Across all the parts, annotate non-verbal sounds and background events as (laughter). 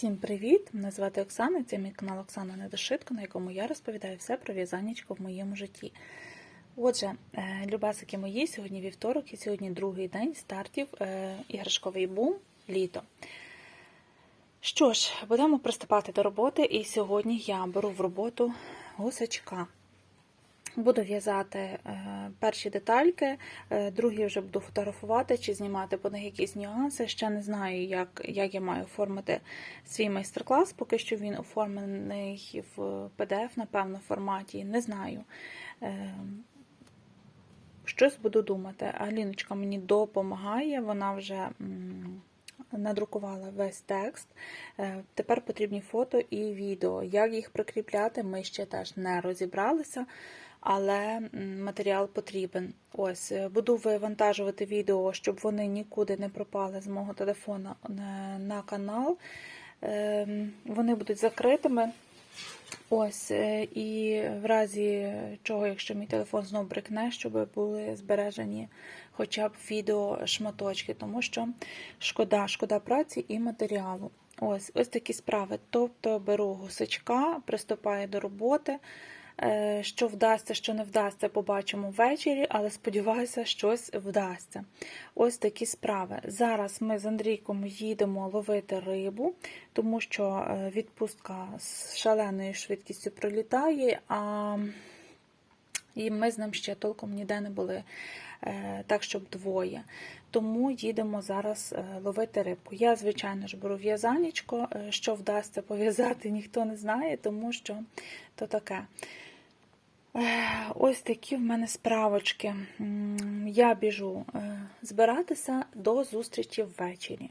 Всім привіт! Мене звати Оксана. Це мій канал Оксана Недошитко, на якому я розповідаю все про в'язанечко в моєму житті. Отже, е, любасики мої, сьогодні вівторок і сьогодні другий день стартів е, іграшковий бум літо. Що ж, будемо приступати до роботи, і сьогодні я беру в роботу гусачка. Буду в'язати е, перші детальки, е, другі вже буду фотографувати чи знімати по них якісь нюанси. Ще не знаю, як, як я маю оформити свій майстер-клас, поки що він оформлений в PDF, напевно, форматі. Не знаю. Е, Щось буду думати. Аліночка мені допомагає, вона вже надрукувала весь текст. Тепер потрібні фото і відео. Як їх прикріпляти, ми ще теж не розібралися, але матеріал потрібен. Ось, е, буду вивантажувати відео, щоб вони нікуди не пропали з мого телефона на, на канал. Е, Вони будуть закритими. Ось, е, і в разі чого, якщо мій телефон знову брикне, щоб були збережені хоча б відео шматочки, тому що шкода, шкода праці і матеріалу. Ось, ось такі справи. Тобто беру гусачка, приступаю до роботи. Е, Що вдасться, що не вдасться, побачимо ввечері, але сподіваюся, щось вдасться. Ось такі справи. Зараз ми з Андрійком їдемо ловити рибу, тому що е, відпустка з шаленою швидкістю пролітає, а і ми з ним ще толком ніде не були, е, так щоб двоє. Тому їдемо зараз ловити рибку. Я, звичайно ж, беру в'язанечко, що вдасться пов'язати, (laughs) ніхто не знає, тому що то таке. Ось такі в мене справочки. Я біжу е, збиратися до зустрічі ввечері.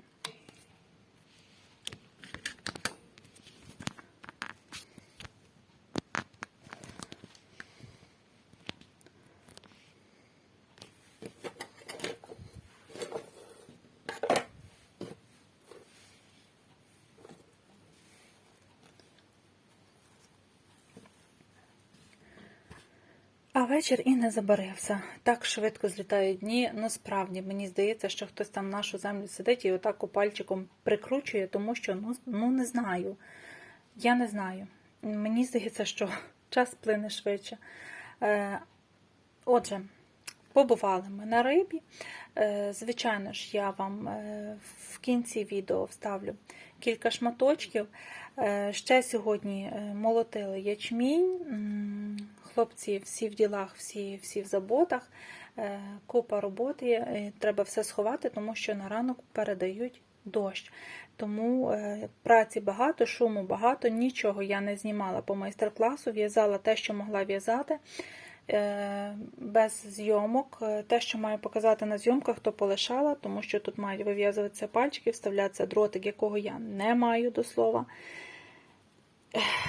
А вечір і не забарився. Так швидко злітають дні. Ну справді мені здається, що хтось там нашу землю сидить і отак пальчиком прикручує, тому що ну, ну не знаю. Я не знаю. Мені здається, що (laughs) час плине швидше. Е, Отже, побували ми на рибі. Е, Звичайно ж, я вам е, в кінці відео вставлю кілька шматочків. Е, Ще сьогодні е, молотили ячмінь. Хлопці всі в ділах, всі, всі в заботах, Е, купа роботи, е, треба все сховати, тому що на ранок передають дощ. Тому е, праці багато, шуму багато, нічого я не знімала по майстер-класу, в'язала те, що могла в'язати. Без зйомок. Те, що маю показати на зйомках, то полишала, тому що тут мають вив'язуватися пальчики, вставлятися дротик, якого я не маю до слова.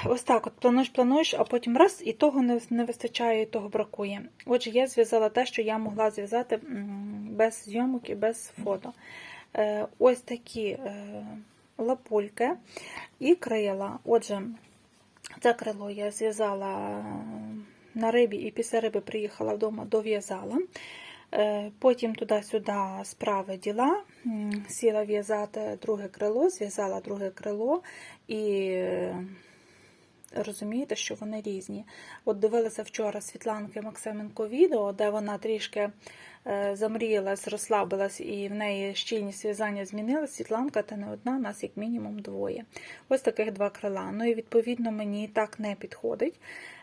Ось так от плануєш, плануєш, а потім раз, і того не, не вистачає, і того бракує. Отже, я зв'язала те, що я могла зв'язати без зйомок і без фото. Е, Ось такі е, лапульки і крила. Отже, це крило я зв'язала на рибі, і після риби приїхала вдома, дов'язала. Е, Потім туди-сюди справи діла, сіла в'язати друге крило, зв'язала друге крило і розумієте, що вони різні. От дивилася вчора Світланки Максименко відео, де вона трішки е, замріялась, розслабилась і в неї щільність в'язання змінилась. Світланка та не одна, нас як мінімум двоє. Ось таких два крила. Ну і відповідно мені так не підходить.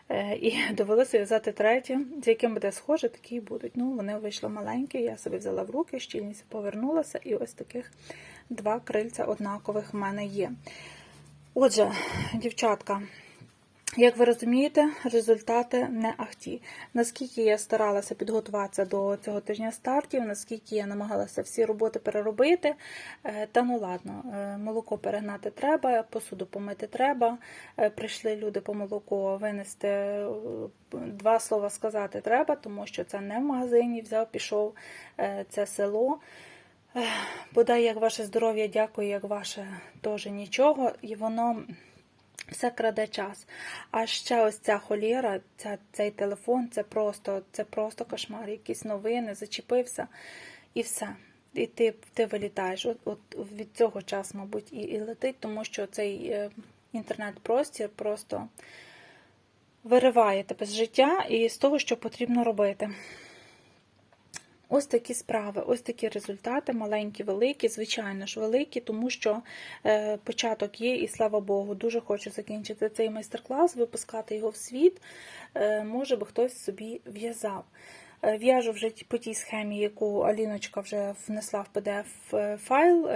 Е, І (laughs) довелося в'язати третє, з яким буде схоже, такі і будуть. Ну, вони вийшли маленькі, я собі взяла в руки, щільність повернулася, і ось таких два крильця однакових в мене є. Отже, дівчатка, як ви розумієте, результати не ахті. Наскільки я старалася підготуватися до цього тижня стартів, наскільки я намагалася всі роботи переробити, е, та ну ладно, е, молоко перегнати треба, посуду помити треба. е, Прийшли люди по молоко винести два слова сказати треба, тому що це не в магазині, взяв, пішов це село. Бодай як ваше здоров'я, дякую, як ваше теж нічого, і воно все краде час. А ще ось ця холєра, ця, цей телефон, це просто, це просто кошмар. Якісь новини, зачепився і все. і ти, ти вилітаєш. От, от від цього часу, мабуть, і, і летить, тому що цей е, інтернет-простір просто вириває тебе з життя і з того, що потрібно робити. Ось такі справи, ось такі результати, маленькі, великі, звичайно ж, великі, тому що е, початок є, і слава Богу, дуже хочу закінчити цей майстер-клас, випускати його в світ. Е, може би хтось собі в'язав. Е, В'яжу вже по тій схемі, яку Аліночка вже внесла в PDF файл,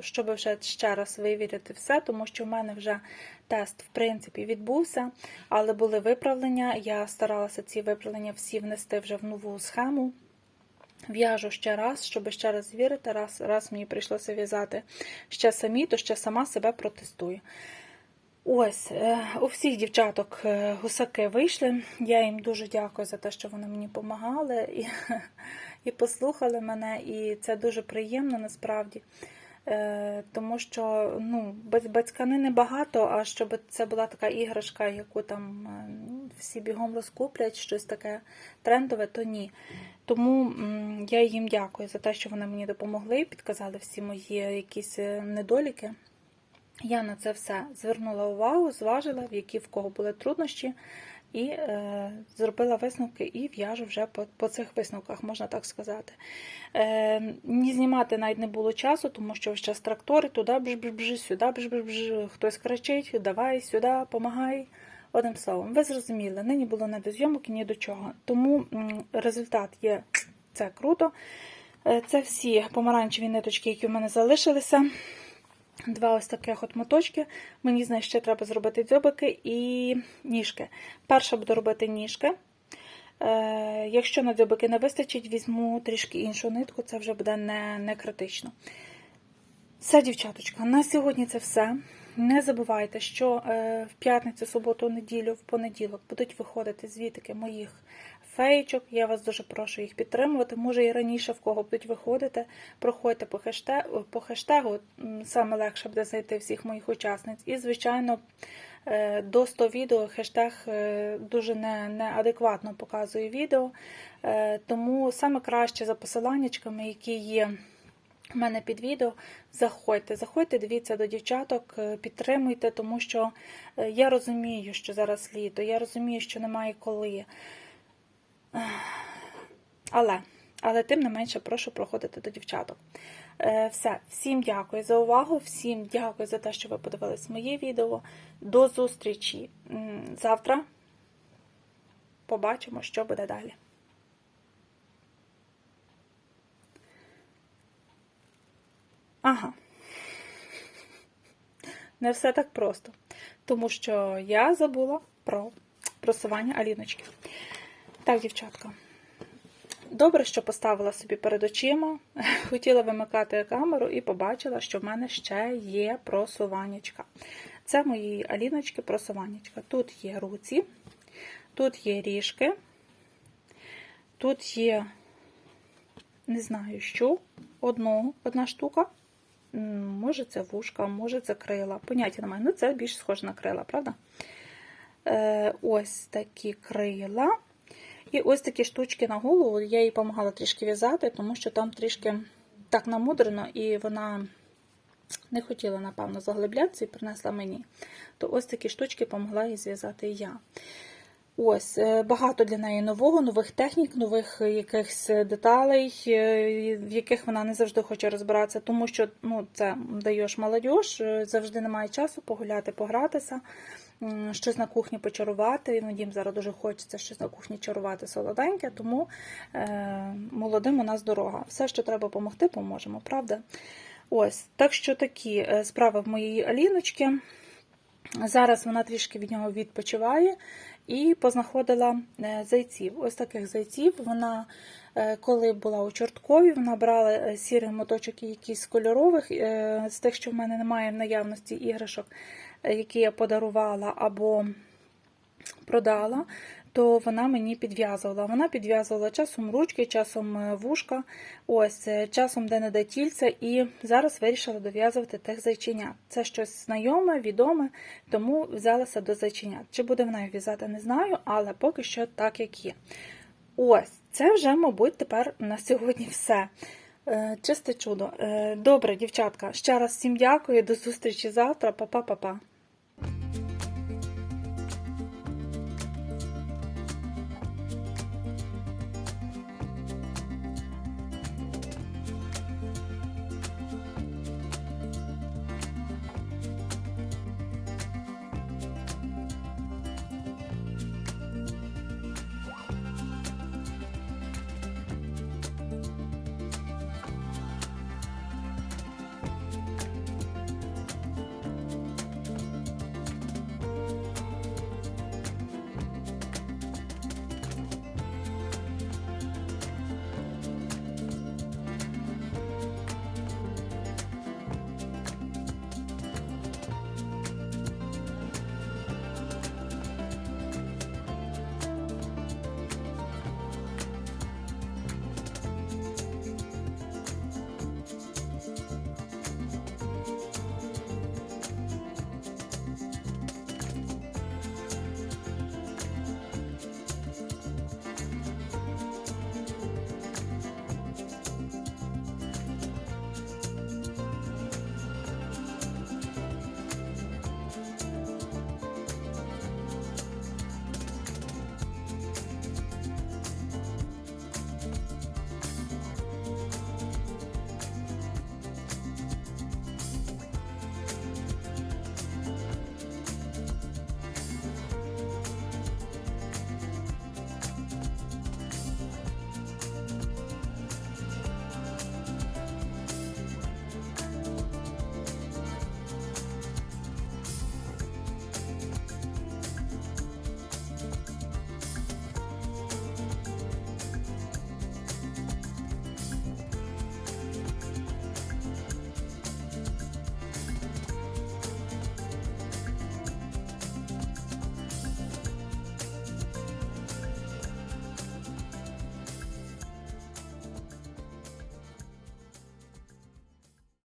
щоб вже ще раз вивірити все, тому що в мене вже тест, в принципі, відбувся, але були виправлення. Я старалася ці виправлення всі внести вже в нову схему. В'яжу ще раз, щоб ще раз звірити. Раз, раз мені прийшлося в'язати ще самі, то ще сама себе протестую. Ось, е, у всіх дівчаток е, гусаки вийшли. Я їм дуже дякую за те, що вони мені допомагали і, (laughs) і послухали мене, і це дуже приємно насправді. Е, Тому що ну, без, без тканини багато, а щоб це була така іграшка, яку там е, всі бігом розкуплять, щось таке трендове, то ні. Тому я їм дякую за те, що вони мені допомогли, підказали всі мої якісь е, недоліки. Я на це все звернула увагу, зважила, в які в кого були труднощі, і е, зробила висновки і в'яжу вже по, по цих висновках, можна так сказати. Е, ні знімати навіть не було часу, тому що час трактори, туди бж-бж-бж, сюди бж-бж-бж, хтось кричить, давай сюди, помагай. Одним словом, ви зрозуміли, нині було не до зйомок, і ні до чого. Тому результат є це круто. Е, Це всі помаранчеві ниточки, які в мене залишилися. Два ось таких от моточки. Мені знає, ще треба зробити дзьобики і ніжки. Перша буду робити ніжки. Е, якщо на дзьобики не вистачить, візьму трішки іншу нитку, це вже буде не, не критично. Все, дівчаточка, на сьогодні це все. Не забувайте, що е, в п'ятницю, суботу, неділю, в понеділок будуть виходити звітики моїх феєчок. Я вас дуже прошу їх підтримувати. Може і раніше в кого будуть виходити. Проходьте по хештегу, по хештегу саме легше буде знайти всіх моїх учасниць. І, звичайно, е, до 100 відео хештег е, дуже не, неадекватно показує відео. Тому саме краще за посиланнячками, які є. У мене під відео заходьте, заходьте, дивіться до дівчаток, е, підтримуйте, тому що е, я розумію, що зараз літо, я розумію, що немає коли. Але, але тим не менше, прошу проходити до дівчаток. Е, Все, всім дякую за увагу, всім дякую за те, що ви подивились моє відео. До зустрічі завтра. Побачимо, що буде далі. Ага. Не все так просто. Тому що я забула про просування Аліночки. Так, дівчатка. Добре, що поставила собі перед очима. (laughs) Хотіла вимикати камеру і побачила, що в мене ще є просуваннячка. Це мої Аліночки просуваннячка. Тут є руці, тут є ріжки, тут є, не знаю що, одно, одна штука. Може, це вушка, може це крила. Поняття немає. Ну, це більш схоже на крила, правда? Е, Ось такі крила. І ось такі штучки на голову. Я їй допомагала трішки в'язати, тому що там трішки так намудрено, і вона не хотіла, напевно, заглиблятися і принесла мені. То ось такі штучки допомогла їй зв'язати я. Ось, е, багато для неї нового, нових технік, нових якихось деталей, е, в яких вона не завжди хоче розбиратися, тому що ну, це даєш молодіж, е, завжди немає часу погуляти, погратися, щось на кухні почарувати. Іноді їм зараз дуже хочеться щось на кухні чарувати солоденьке, тому е, молодим у нас дорога. Все, що треба допомогти, поможемо, правда? Ось, так що такі справи в моїй Аліночки. Зараз вона трішки від нього відпочиває і познаходила зайців. Ось таких зайців. Вона, коли була у Чорткові, вона брала сірий моточок якийсь кольорових, з тих, що в мене немає в наявності іграшок, які я подарувала або продала, то вона мені підв'язувала. Вона підв'язувала часом ручки, часом вушка, ось, часом де не де тільце, і зараз вирішила дов'язувати тих зайченят. Це щось знайоме, відоме, тому взялася до зайченят. Чи буде вона їх в'язати, не знаю, але поки що так, як є. Ось, це вже, мабуть, тепер на сьогодні все. Е, Чисте чудо. Е, Добре, дівчатка, ще раз всім дякую. До зустрічі завтра. Па-па-па-па.